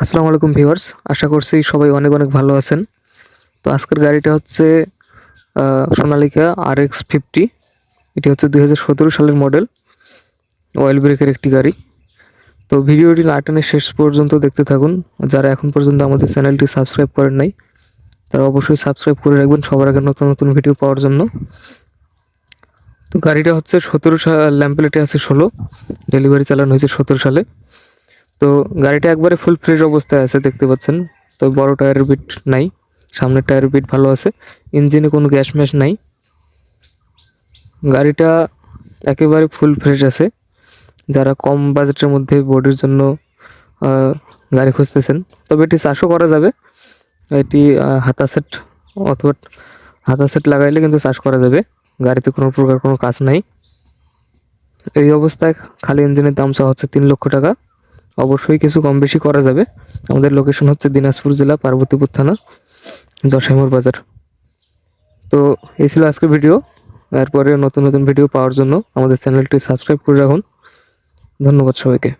আসসালামু আলাইকুম ভিউয়ার্স, আশা করছি সবাই অনেক অনেক ভালো আছেন। তো আজকের গাড়িটা হচ্ছে সোনালিকা আর এক্স ফিফটি। এটি হচ্ছে দুই হাজার সতেরো সালের মডেল, অয়েল ব্রেকের একটি গাড়ি। তো ভিডিওটি না টেনে শেষ পর্যন্ত দেখতে থাকুন। যারা এখন পর্যন্ত আমাদের চ্যানেলটি সাবস্ক্রাইব করেন নাই, তারা অবশ্যই সাবস্ক্রাইব করে রাখবেন সবার আগে নতুন নতুন ভিডিও পাওয়ার জন্য। তো গাড়িটা হচ্ছে সতেরো সাল ল্যাম্পলেটে আছে ষোলো, ডেলিভারি চালানো হয়েছে সতেরো সালে। তো গাড়িটা একবারে ফুল ফ্রেশ অবস্থায় আছে, দেখতে পাচ্ছেন। তো বড় টায়ারের বিট নাই, সামনের টায়ারের বিট ভালো আছে ইঞ্জিনে কোনো গ্যাস ম্যাস নাই। গাড়িটা একেবারে ফুল ফ্রেশ আছে। যারা কম বাজেটের মধ্যে বোর্ডের জন্য গাড়ি খুঁজতেছেন, তবে এটি চাষও করা যাবে। এটি হাতা সেট অথবা হাতা সেট লাগাইলে কিন্তু চাষ করা যাবে। গাড়িতে কোনো প্রকার কোনো কাজ নাই। এই অবস্থায় খালি ইঞ্জিনের দাম চাওয়া হচ্ছে তিন লক্ষ টাকা। অবশ্যই কিছু কম বেশি করা যাবে। আমাদের লোকেশন হচ্ছে দিনাজপুর জেলা, পার্বতীপুর থানা জশাইমুর বাজার। তো এই ছিল আজকের ভিডিও এরপরে নতুন নতুন ভিডিও পাওয়ার জন্য আমাদের চ্যানেলটি সাবস্ক্রাইব করে রাখুন। ধন্যবাদ সবাইকে।